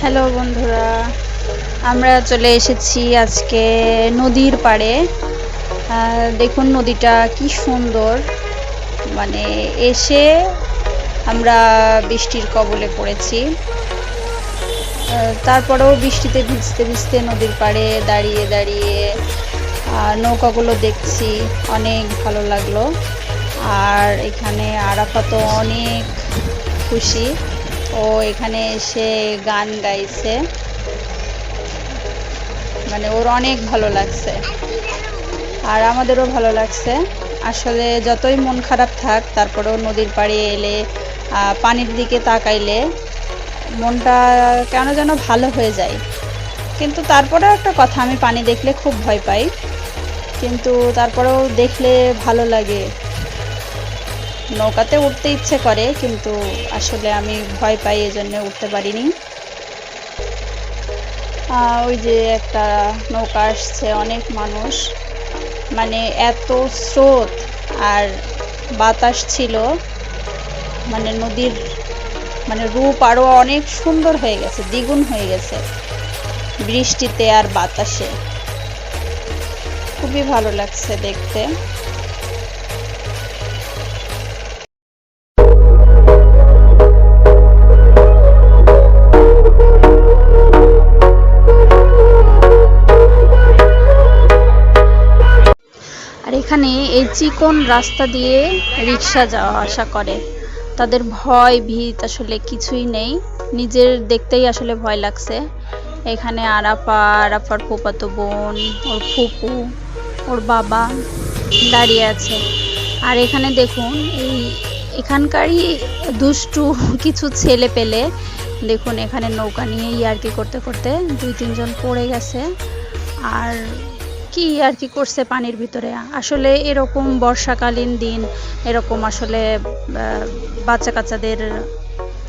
Hello বন্ধুরা, আমরা চলে এসেছি আজকে নদীর পাড়ে। দেখুন নদীটা কি সুন্দর। মানে এসে আমরা বৃষ্টির কবলে পড়েছি। তারপরেও বৃষ্টিতে ভিজতে ভিজতে নদীর পাড়ে দাঁড়িয়ে দাঁড়িয়ে নৌকাগুলো দেখছি, অনেক ভালো লাগল। আর এখানে আরাফাতও অনেক খুশি। ও এখানে এসে গান গাইছে। মানে ওর অনেক ভালো লাগছে। আর আমাদেরও ভালো লাগছে। আসলে যতই মন খারাপ থাক, তারপরেও নদীর পাড়ে এলে পানির দিকে তাকাইলে মনটা কেন যেন ভালো হয়ে যায়। কিন্তু তারপরেও একটা কথা, আমি পানি দেখলে খুব ভয় পাই। কিন্তু তারপরেও দেখলে ভালো লাগে। নৌকাতে উঠতে ইচ্ছে করে, কিন্তু আসলে আমি ভয় পাই এই জন্য উঠতে পারিনি। ওই যে একটা নৌকা আসছে, অনেক মানুষ। মানে এত স্রোত আর বাতাস ছিল। মানে নদীর মানে রূপ আরও অনেক সুন্দর হয়ে গেছে, দ্বিগুণ হয়ে গেছে বৃষ্টিতে আর বাতাসে। খুবই ভালো লাগছে দেখতে। এখানে এই চিকন রাস্তা দিয়ে রিক্সা যাওয়া আসা করে। তাদের ভয়, ভীত আসলে কিছুই নেই। নিজের দেখতেই আসলে ভয় লাগছে। এখানে আরাপা আরাপার ফুপাতো বোন, ওর ফুপু, ওর বাবা দাঁড়িয়ে আছে। আর এখানে দেখুন, এই এখানকারই দুষ্টু কিছু ছেলে পেলে, দেখুন এখানে নৌকা নিয়ে ইয়ার্কি করতে করতে দুই, তিনজন পড়ে গেছে। আর কি আর কি করছে পানির ভিতরে? আসলে এরকম বর্ষাকালীন দিন, এরকম আসলে বাচ্চা কাচ্চাদের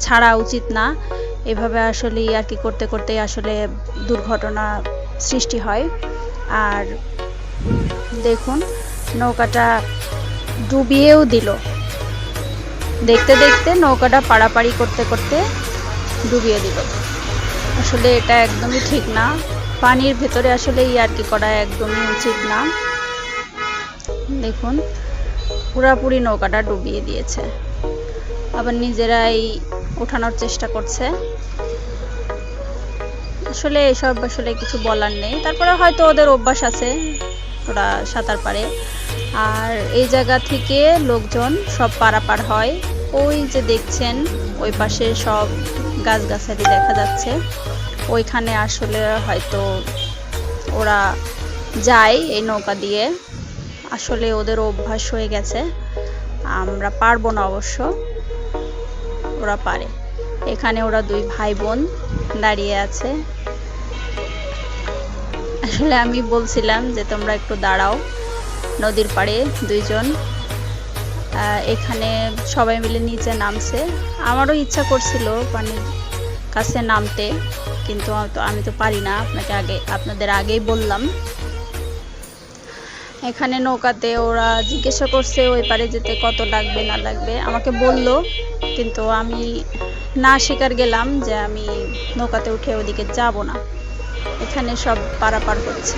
ছাড়া উচিত না। এভাবে আসলে আর কি করতে করতে আসলে দুর্ঘটনা সৃষ্টি হয়। আর দেখুন, নৌকাটা ডুবিয়েও দিল। দেখতে দেখতে নৌকাটা পাড়াপাড়ি করতে করতে ডুবিয়ে দিল। আসলে এটা একদমই ঠিক না। পানির ভেতরে আসলে ইয়ার্কি করা একদমই উচিত না। দেখুন, পুরাপুরি নৌকাটা ডুবিয়ে দিয়েছে। আবার নিজেরাই ওঠানোর চেষ্টা করছে। আসলে এসব আসলে কিছু বলার নেই। তারপরে হয়তো ওদের অভ্যাস আছে, ওরা সাঁতার পারে। আর এই জায়গা থেকে লোকজন সব পারাপার হয়। ওই যে দেখছেন, ওই পাশে সব গাছগাছালি দেখা যাচ্ছে। ওইখানে আসলে হয়তো ওরা যায় এই নৌকা দিয়ে। আসলে ওদের অভ্যাস হয়ে গেছে। আমরা পারব না অবশ্য। ওরা পারে। এখানে ওরা দুই ভাই বোন দাঁড়িয়ে আছে। আসলে আমি বলছিলাম যে তোমরা একটু দাঁড়াও। নদীর পাড়ে দুইজন। এখানে সবাই মিলে নিচে নামছে। আমারও ইচ্ছা করছিল পানির কাছে নামতে, কিন্তু আমি তো- পারি না। আপনাকে আগে, আপনাদের আগেই বললাম। এখানে নৌকাতে ওরা জিজ্ঞাসা করছে, ওই পারে যেতে কত লাগবে, না লাগবে? আমাকে বলল, কিন্তু আমি না স্বীকার গেলাম যে আমি নৌকাতে উঠে ওদিকে যাব না। এখানে সব পারাপার হচ্ছে